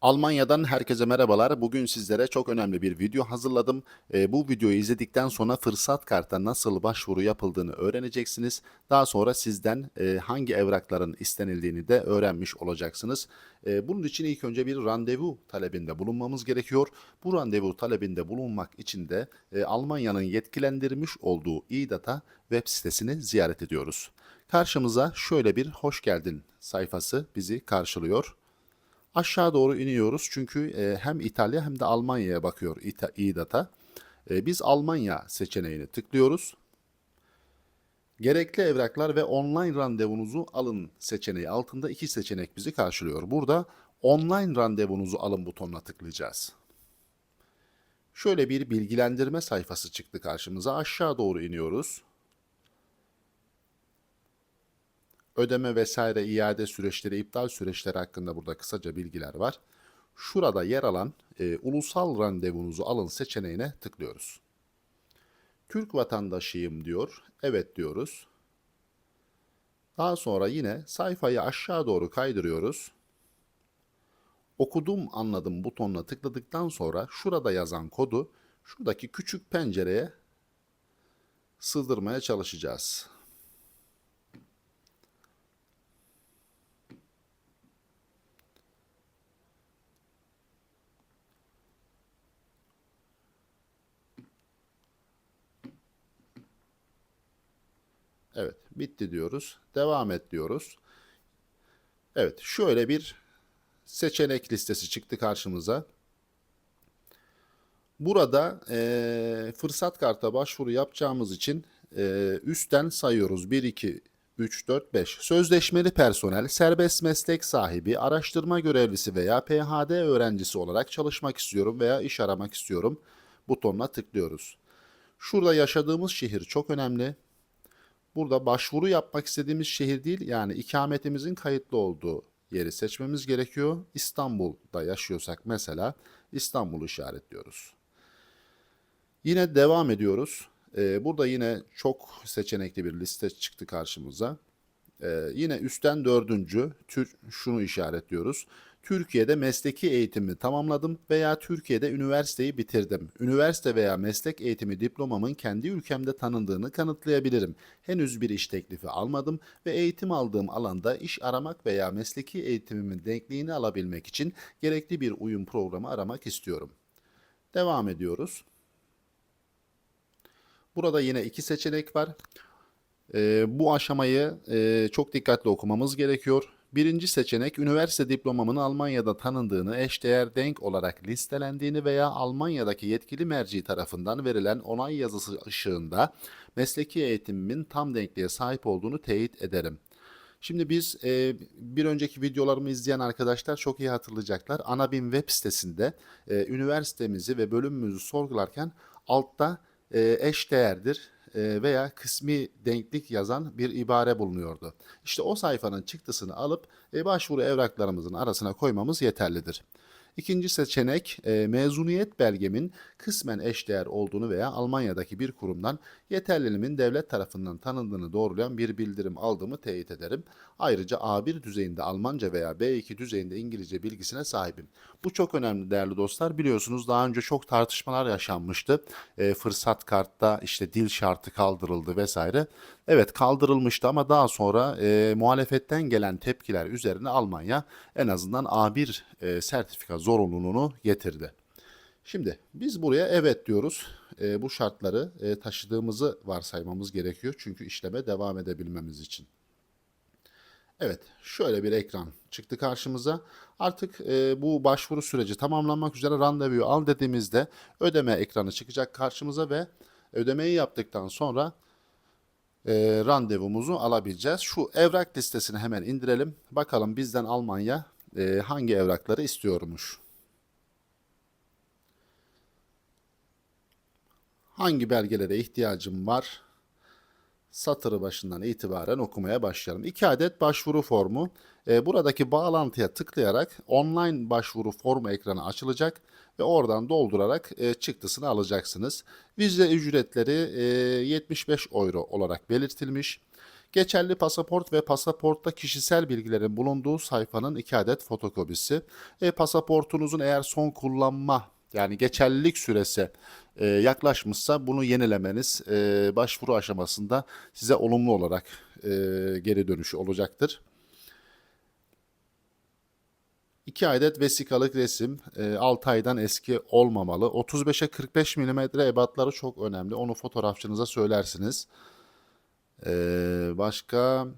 Almanya'dan herkese merhabalar. Bugün sizlere çok önemli bir video hazırladım. Ee, bu videoyu izledikten sonra fırsat karta nasıl başvuru yapıldığını öğreneceksiniz. Daha sonra sizden e, hangi evrakların istenildiğini de öğrenmiş olacaksınız. E, bunun için ilk önce bir randevu talebinde bulunmamız gerekiyor. Bu randevu talebinde bulunmak için de e, Almanya'nın yetkilendirmiş olduğu İDATA web sitesini ziyaret ediyoruz. Karşımıza şöyle bir hoş geldin sayfası bizi karşılıyor. Aşağı doğru iniyoruz çünkü e, hem İtalya hem de Almanya'ya bakıyor İDATA. E, biz Almanya seçeneğini tıklıyoruz. Gerekli evraklar ve online randevunuzu alın seçeneği altında iki seçenek bizi karşılıyor. Burada online randevunuzu alın butonuna tıklayacağız. Şöyle bir bilgilendirme sayfası çıktı karşımıza. Aşağı doğru iniyoruz. Ödeme vesaire iade süreçleri, iptal süreçleri hakkında burada kısaca bilgiler var. Şurada yer alan e, ulusal randevunuzu alın seçeneğine tıklıyoruz. Türk vatandaşıyım diyor. Evet diyoruz. Daha sonra yine sayfayı aşağı doğru kaydırıyoruz. Okudum anladım butonuna tıkladıktan sonra şurada yazan kodu şuradaki küçük pencereye sığdırmaya çalışacağız. Evet, bitti diyoruz. Devam et diyoruz. Evet, şöyle bir seçenek listesi çıktı karşımıza. Burada eee, fırsat karta başvuru yapacağımız için eee, üstten sayıyoruz. 1, 2, 3, 4, 5. Sözleşmeli personel, serbest meslek sahibi, araştırma görevlisi veya PhD öğrencisi olarak çalışmak istiyorum veya iş aramak istiyorum butonuna tıklıyoruz. Şurada yaşadığımız şehir çok önemli. Burada başvuru yapmak istediğimiz şehir değil yani ikametimizin kayıtlı olduğu yeri seçmemiz gerekiyor. İstanbul'da yaşıyorsak mesela İstanbul'u işaretliyoruz. Yine devam ediyoruz. Ee, burada yine çok seçenekli bir liste çıktı karşımıza. Ee, yine üstten dördüncü tür, şunu işaretliyoruz. Türkiye'de mesleki eğitimi tamamladım veya Türkiye'de üniversiteyi bitirdim. Üniversite veya meslek eğitimi diplomamın kendi ülkemde tanındığını kanıtlayabilirim. Henüz bir iş teklifi almadım ve eğitim aldığım alanda iş aramak veya mesleki eğitimimin denkliğini alabilmek için gerekli bir uyum programı aramak istiyorum. Devam ediyoruz. Burada yine iki seçenek var. Ee, bu aşamayı e, çok dikkatli okumamız gerekiyor. Birinci seçenek üniversite diplomamın Almanya'da tanındığını, eşdeğer denk olarak listelendiğini veya Almanya'daki yetkili merci tarafından verilen onay yazısı ışığında mesleki eğitimimin tam denkliğe sahip olduğunu teyit ederim. Şimdi biz e, bir önceki videolarımı izleyen arkadaşlar çok iyi hatırlayacaklar. Anabim web sitesinde e, üniversitemizi ve bölümümüzü sorgularken altta e, eş veya kısmi denklik yazan bir ibare bulunuyordu. İşte o sayfanın çıktısını alıp e, başvuru evraklarımızın arasına koymamız yeterlidir. İkinci seçenek e, mezuniyet belgemin kısmen eşdeğer olduğunu veya Almanya'daki bir kurumdan yeterliliğimin devlet tarafından tanındığını doğrulayan bir bildirim aldığımı teyit ederim. Ayrıca A1 düzeyinde Almanca veya B2 düzeyinde İngilizce bilgisine sahibim. Bu çok önemli değerli dostlar. Biliyorsunuz daha önce çok tartışmalar yaşanmıştı. E, fırsat kartta işte dil şartı kaldırıldı vesaire. Evet kaldırılmıştı ama daha sonra e, muhalefetten gelen tepkiler üzerine Almanya en azından A1 e, sertifika zorunluluğunu getirdi. Şimdi biz buraya evet diyoruz. E, bu şartları e, taşıdığımızı varsaymamız gerekiyor. Çünkü işleme devam edebilmemiz için. Evet, şöyle bir ekran çıktı karşımıza. Artık e, bu başvuru süreci tamamlanmak üzere randevuyu al dediğimizde ödeme ekranı çıkacak karşımıza ve ödemeyi yaptıktan sonra e, randevumuzu alabileceğiz. Şu evrak listesini hemen indirelim. Bakalım bizden Almanya e, hangi evrakları istiyormuş. Hangi belgelere ihtiyacım var? Satırı başından itibaren okumaya başlayalım. İki adet başvuru formu. E, buradaki bağlantıya tıklayarak online başvuru formu ekranı açılacak ve oradan doldurarak e, çıktısını alacaksınız. Vize ücretleri e, 75 euro olarak belirtilmiş. Geçerli pasaport ve pasaportta kişisel bilgilerin bulunduğu sayfanın iki adet fotokopisi. E, pasaportunuzun eğer son kullanma yani geçerlilik süresi e, yaklaşmışsa bunu yenilemeniz e, başvuru aşamasında size olumlu olarak e, geri dönüşü olacaktır. 2 adet vesikalık resim e, 6 aydan eski olmamalı. 35'e 45 mm ebatları çok önemli. Onu fotoğrafçınıza söylersiniz. E, başka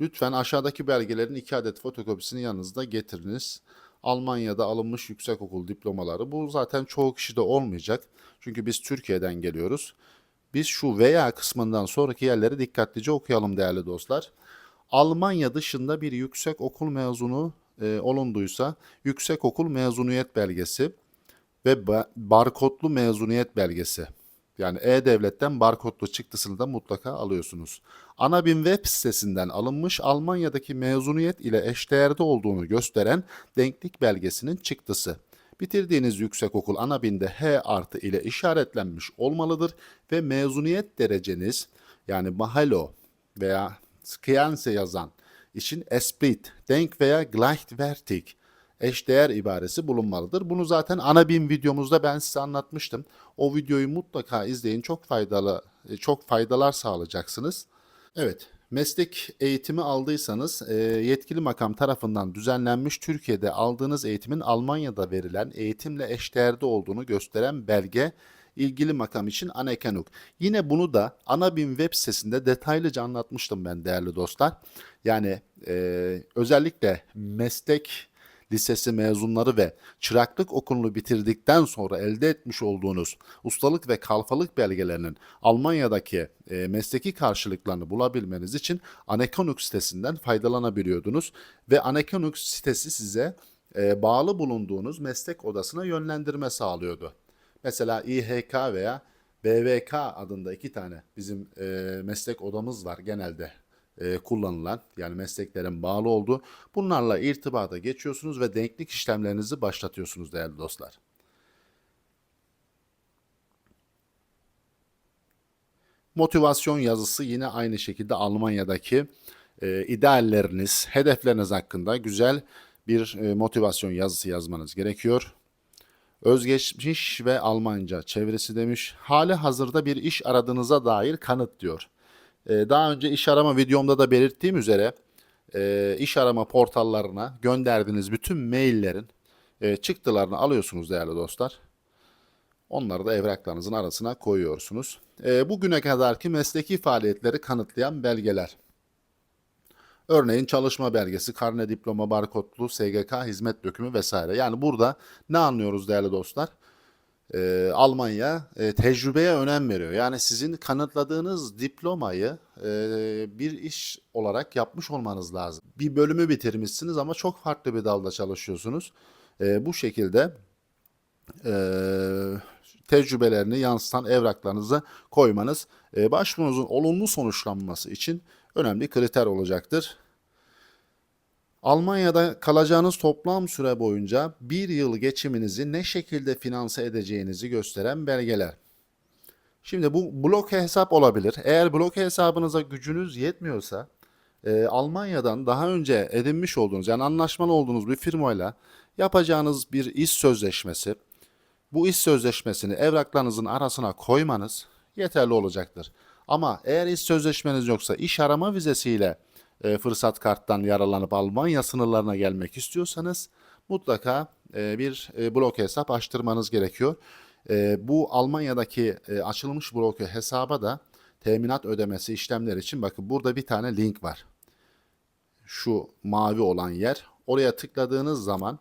lütfen aşağıdaki belgelerin 2 adet fotokopisini yanınızda getiriniz. Almanya'da alınmış yüksekokul diplomaları. Bu zaten çoğu kişide olmayacak. Çünkü biz Türkiye'den geliyoruz. Biz şu veya kısmından sonraki yerleri dikkatlice okuyalım değerli dostlar. Almanya dışında bir yüksek okul mezunu e, olunduysa yüksek okul mezuniyet belgesi ve ba- barkodlu mezuniyet belgesi. Yani E-Devlet'ten barkodlu çıktısını da mutlaka alıyorsunuz. Anabim web sitesinden alınmış Almanya'daki mezuniyet ile eşdeğerde olduğunu gösteren denklik belgesinin çıktısı. Bitirdiğiniz yüksekokul Anabim'de H artı ile işaretlenmiş olmalıdır ve mezuniyet dereceniz yani Mahalo veya Skianse yazan için esprit, denk veya gleichwertig eşdeğer ibaresi bulunmalıdır. Bunu zaten ana BİM videomuzda ben size anlatmıştım. O videoyu mutlaka izleyin. Çok faydalı, e, çok faydalar sağlayacaksınız. Evet, meslek eğitimi aldıysanız e, yetkili makam tarafından düzenlenmiş Türkiye'de aldığınız eğitimin Almanya'da verilen eğitimle eşdeğerde olduğunu gösteren belge ilgili makam için anekenuk. Yine bunu da Anabim web sitesinde detaylıca anlatmıştım ben değerli dostlar. Yani e, özellikle meslek lisesi mezunları ve çıraklık okulunu bitirdikten sonra elde etmiş olduğunuz ustalık ve kalfalık belgelerinin Almanya'daki e, mesleki karşılıklarını bulabilmeniz için Anekonuk sitesinden faydalanabiliyordunuz ve Anekonuk sitesi size e, bağlı bulunduğunuz meslek odasına yönlendirme sağlıyordu. Mesela İHK veya BVK adında iki tane bizim e, meslek odamız var genelde e, kullanılan yani mesleklerin bağlı olduğu. Bunlarla irtibata geçiyorsunuz ve denklik işlemlerinizi başlatıyorsunuz değerli dostlar. Motivasyon yazısı yine aynı şekilde Almanya'daki e, idealleriniz, hedefleriniz hakkında güzel bir e, motivasyon yazısı yazmanız gerekiyor. Özgeçmiş ve Almanca çevirisi demiş. Hali hazırda bir iş aradığınıza dair kanıt diyor. Ee, daha önce iş arama videomda da belirttiğim üzere e, iş arama portallarına gönderdiğiniz bütün maillerin e, çıktılarını alıyorsunuz değerli dostlar. Onları da evraklarınızın arasına koyuyorsunuz. E, bugüne kadarki mesleki faaliyetleri kanıtlayan belgeler. Örneğin çalışma belgesi, karne diploma, barkodlu, SGK, hizmet dökümü vesaire. Yani burada ne anlıyoruz değerli dostlar? Ee, Almanya e, tecrübeye önem veriyor. Yani sizin kanıtladığınız diplomayı e, bir iş olarak yapmış olmanız lazım. Bir bölümü bitirmişsiniz ama çok farklı bir dalda çalışıyorsunuz. E, bu şekilde e, tecrübelerini yansıtan evraklarınızı koymanız e, başvurunuzun olumlu sonuçlanması için önemli kriter olacaktır. Almanya'da kalacağınız toplam süre boyunca bir yıl geçiminizi ne şekilde finanse edeceğinizi gösteren belgeler. Şimdi bu bloke hesap olabilir. Eğer bloke hesabınıza gücünüz yetmiyorsa e, Almanya'dan daha önce edinmiş olduğunuz yani anlaşmalı olduğunuz bir firmayla yapacağınız bir iş sözleşmesi bu iş sözleşmesini evraklarınızın arasına koymanız yeterli olacaktır. Ama eğer iş sözleşmeniz yoksa iş arama vizesiyle e, fırsat karttan yararlanıp Almanya sınırlarına gelmek istiyorsanız mutlaka e, bir e, bloke hesap açtırmanız gerekiyor. E, bu Almanya'daki e, açılmış bloke hesaba da teminat ödemesi işlemler için bakın burada bir tane link var. Şu mavi olan yer. Oraya tıkladığınız zaman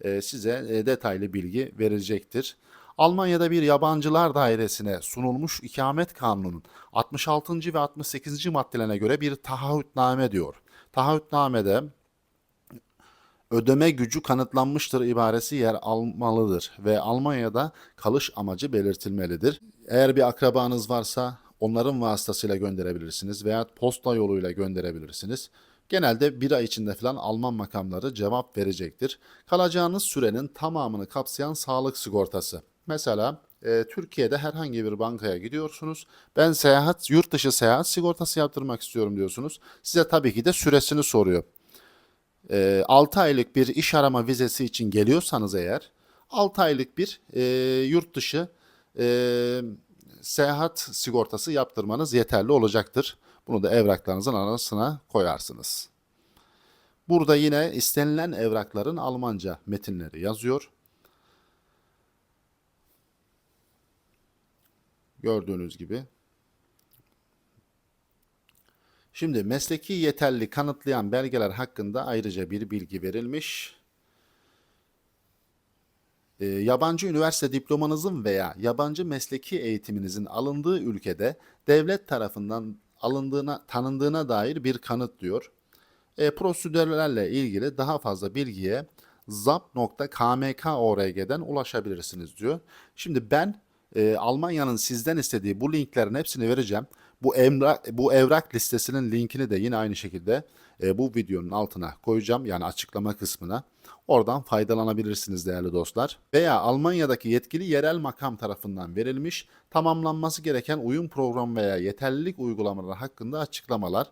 e, size e, detaylı bilgi verecektir. Almanya'da bir yabancılar dairesine sunulmuş ikamet kanununun 66. ve 68. maddelerine göre bir taahhütname diyor. Taahhütnamede ödeme gücü kanıtlanmıştır ibaresi yer almalıdır ve Almanya'da kalış amacı belirtilmelidir. Eğer bir akrabanız varsa onların vasıtasıyla gönderebilirsiniz veya posta yoluyla gönderebilirsiniz. Genelde bir ay içinde falan Alman makamları cevap verecektir. Kalacağınız sürenin tamamını kapsayan sağlık sigortası. Mesela e, Türkiye'de herhangi bir bankaya gidiyorsunuz. Ben seyahat, yurt dışı seyahat sigortası yaptırmak istiyorum diyorsunuz. Size tabii ki de süresini soruyor. E, 6 aylık bir iş arama vizesi için geliyorsanız eğer 6 aylık bir e, yurt dışı e, seyahat sigortası yaptırmanız yeterli olacaktır. Bunu da evraklarınızın arasına koyarsınız. Burada yine istenilen evrakların Almanca metinleri yazıyor. Gördüğünüz gibi. Şimdi mesleki yeterli kanıtlayan belgeler hakkında ayrıca bir bilgi verilmiş. E, yabancı üniversite diplomanızın veya yabancı mesleki eğitiminizin alındığı ülkede devlet tarafından alındığına tanındığına dair bir kanıt diyor. E, prosedürlerle ilgili daha fazla bilgiye zap.kmk.org'den ulaşabilirsiniz diyor. Şimdi ben e, Almanya'nın sizden istediği bu linklerin hepsini vereceğim. Bu evrak, bu evrak listesinin linkini de yine aynı şekilde e, bu videonun altına koyacağım. Yani açıklama kısmına. Oradan faydalanabilirsiniz değerli dostlar. Veya Almanya'daki yetkili yerel makam tarafından verilmiş tamamlanması gereken uyum programı veya yeterlilik uygulamaları hakkında açıklamalar,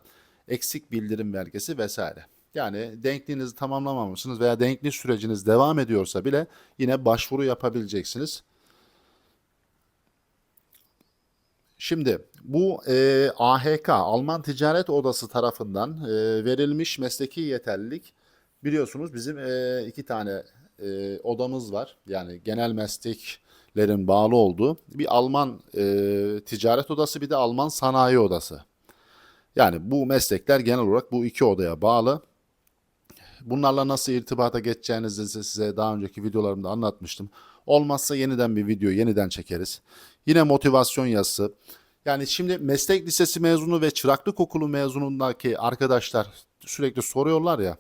eksik bildirim belgesi vesaire. Yani denkliğinizi tamamlamamışsınız veya denklik süreciniz devam ediyorsa bile yine başvuru yapabileceksiniz. Şimdi bu e, AHK Alman Ticaret Odası tarafından e, verilmiş mesleki yeterlilik biliyorsunuz bizim e, iki tane e, odamız var. Yani genel mesleklerin bağlı olduğu bir Alman e, Ticaret Odası bir de Alman Sanayi Odası. Yani bu meslekler genel olarak bu iki odaya bağlı. Bunlarla nasıl irtibata geçeceğinizi size daha önceki videolarımda anlatmıştım. Olmazsa yeniden bir video yeniden çekeriz. Yine motivasyon yazısı. Yani şimdi meslek lisesi mezunu ve çıraklık okulu mezunundaki arkadaşlar sürekli soruyorlar ya.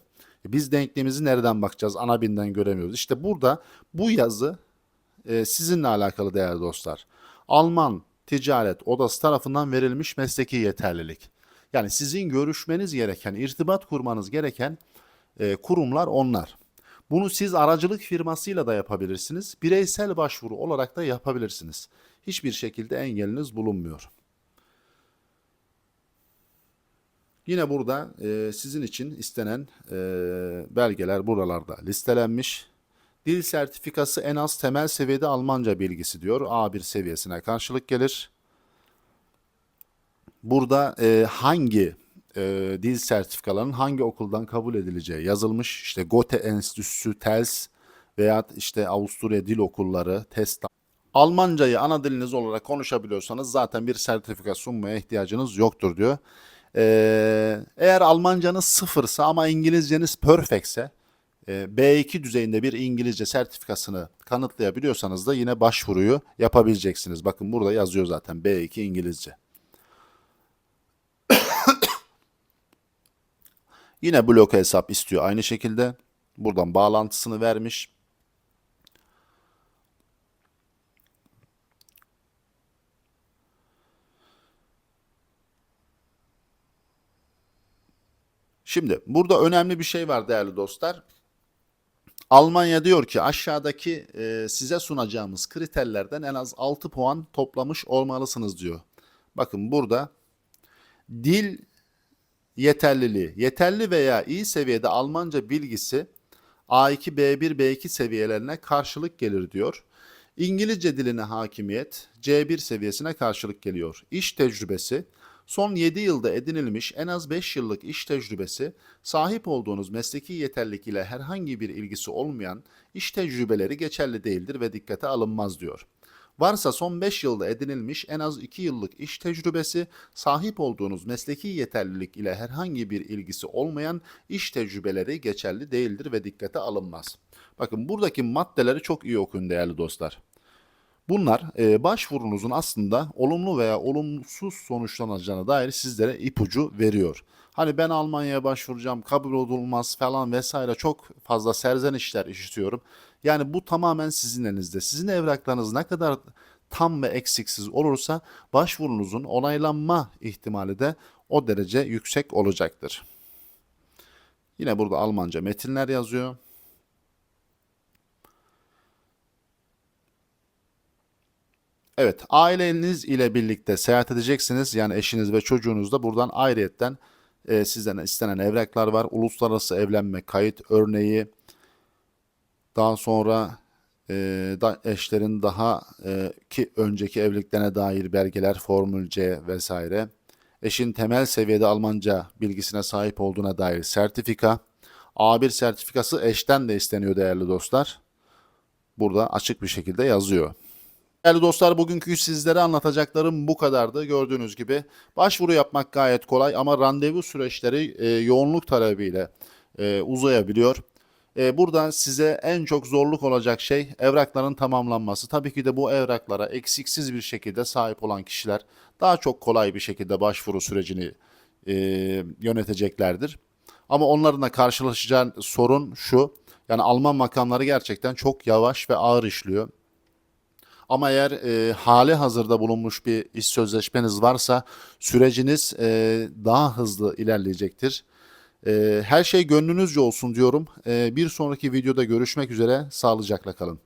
Biz denkliğimizi nereden bakacağız? Ana binden göremiyoruz. İşte burada bu yazı e, sizinle alakalı değerli dostlar. Alman Ticaret Odası tarafından verilmiş mesleki yeterlilik. Yani sizin görüşmeniz gereken, irtibat kurmanız gereken e, kurumlar onlar. Bunu siz aracılık firmasıyla da yapabilirsiniz. Bireysel başvuru olarak da yapabilirsiniz. Hiçbir şekilde engeliniz bulunmuyor. Yine burada e, sizin için istenen e, belgeler buralarda listelenmiş. Dil sertifikası en az temel seviyede Almanca bilgisi diyor. A1 seviyesine karşılık gelir. Burada e, hangi e, dil sertifikalarının hangi okuldan kabul edileceği yazılmış. İşte Goethe Enstitüsü, TELS veya işte Avusturya Dil Okulları, TEST. Almancayı ana diliniz olarak konuşabiliyorsanız zaten bir sertifika sunmaya ihtiyacınız yoktur diyor. Ee, eğer Almancanız sıfırsa ama İngilizceniz perfectse e, B2 düzeyinde bir İngilizce sertifikasını kanıtlayabiliyorsanız da yine başvuruyu yapabileceksiniz. Bakın burada yazıyor zaten B2 İngilizce. Yine blok hesap istiyor aynı şekilde. Buradan bağlantısını vermiş. Şimdi burada önemli bir şey var değerli dostlar. Almanya diyor ki aşağıdaki e, size sunacağımız kriterlerden en az 6 puan toplamış olmalısınız diyor. Bakın burada dil yeterliliği. Yeterli veya iyi seviyede Almanca bilgisi A2, B1, B2 seviyelerine karşılık gelir diyor. İngilizce diline hakimiyet C1 seviyesine karşılık geliyor. İş tecrübesi son 7 yılda edinilmiş en az 5 yıllık iş tecrübesi, sahip olduğunuz mesleki yeterlilik ile herhangi bir ilgisi olmayan iş tecrübeleri geçerli değildir ve dikkate alınmaz diyor. Varsa son 5 yılda edinilmiş en az 2 yıllık iş tecrübesi, sahip olduğunuz mesleki yeterlilik ile herhangi bir ilgisi olmayan iş tecrübeleri geçerli değildir ve dikkate alınmaz. Bakın buradaki maddeleri çok iyi okuyun değerli dostlar. Bunlar e, başvurunuzun aslında olumlu veya olumsuz sonuçlanacağına dair sizlere ipucu veriyor. Hani ben Almanya'ya başvuracağım, kabul olmaz falan vesaire çok fazla serzenişler işitiyorum. Yani bu tamamen sizin elinizde. Sizin evraklarınız ne kadar tam ve eksiksiz olursa başvurunuzun onaylanma ihtimali de o derece yüksek olacaktır. Yine burada Almanca metinler yazıyor. Evet, aileniz ile birlikte seyahat edeceksiniz. Yani eşiniz ve çocuğunuz da buradan ayrıyetten e, sizden istenen evraklar var. Uluslararası evlenme kayıt örneği, daha sonra e, da eşlerin daha e, ki önceki evliliklerine dair belgeler, Formül C vesaire. Eşin temel seviyede Almanca bilgisine sahip olduğuna dair sertifika. A1 sertifikası eşten de isteniyor değerli dostlar. Burada açık bir şekilde yazıyor. Değerli dostlar bugünkü sizlere anlatacaklarım bu kadardı. Gördüğünüz gibi başvuru yapmak gayet kolay ama randevu süreçleri e, yoğunluk talebiyle e, uzayabiliyor. E, burada size en çok zorluk olacak şey evrakların tamamlanması. Tabii ki de bu evraklara eksiksiz bir şekilde sahip olan kişiler daha çok kolay bir şekilde başvuru sürecini e, yöneteceklerdir. Ama onların da karşılaşacağı sorun şu. Yani Alman makamları gerçekten çok yavaş ve ağır işliyor. Ama eğer e, hali hazırda bulunmuş bir iş sözleşmeniz varsa süreciniz e, daha hızlı ilerleyecektir. E, her şey gönlünüzce olsun diyorum. E, bir sonraki videoda görüşmek üzere. Sağlıcakla kalın.